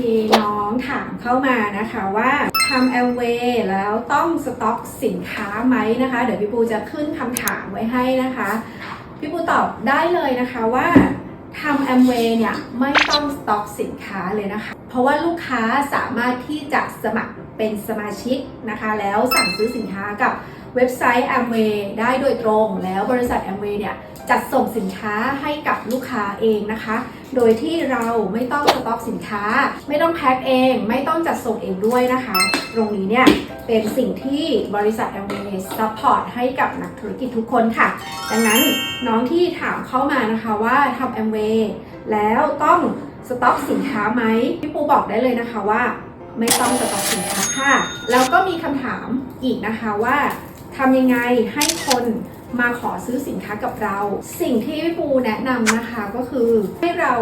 มีน้องถามเข้ามานะคะว่าทำแอมเวย์แล้วต้องสต็อกสินค้าไหมนะคะ เดี๋ยวพี่ปูจะขึ้นคำถามไว้ให้นะคะ พี่ปูตอบได้เลยนะคะว่าทำแอมเวย์เนี่ยไม่ต้องสต็อกสินค้าเลยนะคะ เพราะว่าลูกค้าสามารถที่จะสมัครเป็นสมาชิกนะคะ แล้วสั่งซื้อสินค้ากับ เว็บไซต์ Amway ได้โดยตรงแล้วบริษัท Amway เนี่ยจัดส่งสินค้าให้กับลูกค้าเองนะคะ โดยที่เราไม่ต้องสต็อกสินค้า ไม่ต้องแพ็คเอง ไม่ต้องจัดส่งเองด้วยนะคะ ตรงนี้เนี่ยเป็นสิ่งที่บริษัท Amway ซัพพอร์ตให้กับนักธุรกิจทุกคนค่ะ ดังนั้นน้องที่ถามเข้ามานะคะว่าทำ Amway แล้วต้องสต็อกสินค้าไหมพี่ปูบอกได้เลยนะคะว่า ไม่ต้องสต็อกสินค้าค่ะ แล้วก็มีคำถามอีกนะคะว่า ทำยังไงให้คนมาขอซื้อสินค้ากับเรา สิ่งที่พี่ปูแนะนำนะคะก็คือให้เรา